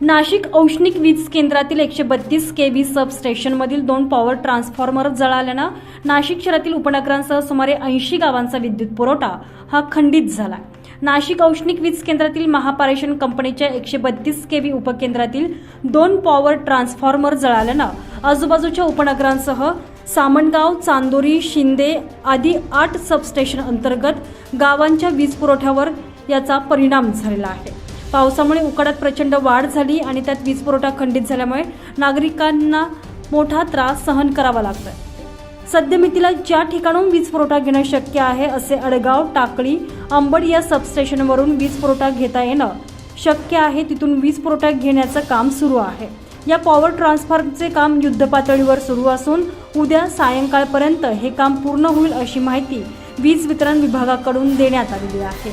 नाशिक औष्णिक वीज केंद्रातील एकशे बत्तीस के व्ही सबस्टेशनमधील दोन पॉवर ट्रान्सफॉर्मर जळाल्यानं नाशिक शहरातील उपनगरांसह सुमारे ऐंशी गावांचा विद्युत पुरवठा हा खंडित झाला. नाशिक औष्णिक वीज केंद्रातील महापारेषण कंपनीच्या एकशे बत्तीस के व्ही उपकेंद्रातील दोन पॉवर ट्रान्सफॉर्मर जळाल्यानं आजूबाजूच्या उपनगरांसह सामनगाव चांदोरी शिंदे आदी आठ सबस्टेशन अंतर्गत गावांच्या वीज पुरवठ्यावर याचा परिणाम झालेला आहे. पावसामुळे उकाड्यात प्रचंड वाढ झाली आणि त्यात वीज पुरवठा खंडित झाल्यामुळे नागरिकांना मोठा त्रास सहन करावा लागतोय. सद्यमितीला ज्या ठिकाणून वीज पुरवठा घेणं शक्य आहे असे अडगाव टाकळी अंबड या सबस्टेशनवरून वीज पुरवठा घेता येणं शक्य आहे. तिथून वीज पुरवठा घेण्याचं काम सुरू आहे. या पॉवर ट्रान्सफॉर्मचे काम युद्धपातळीवर सुरू असून उद्या सायंकाळपर्यंत हे काम पूर्ण होईल अशी माहिती वीज वितरण विभागाकडून देण्यात आलेली आहे.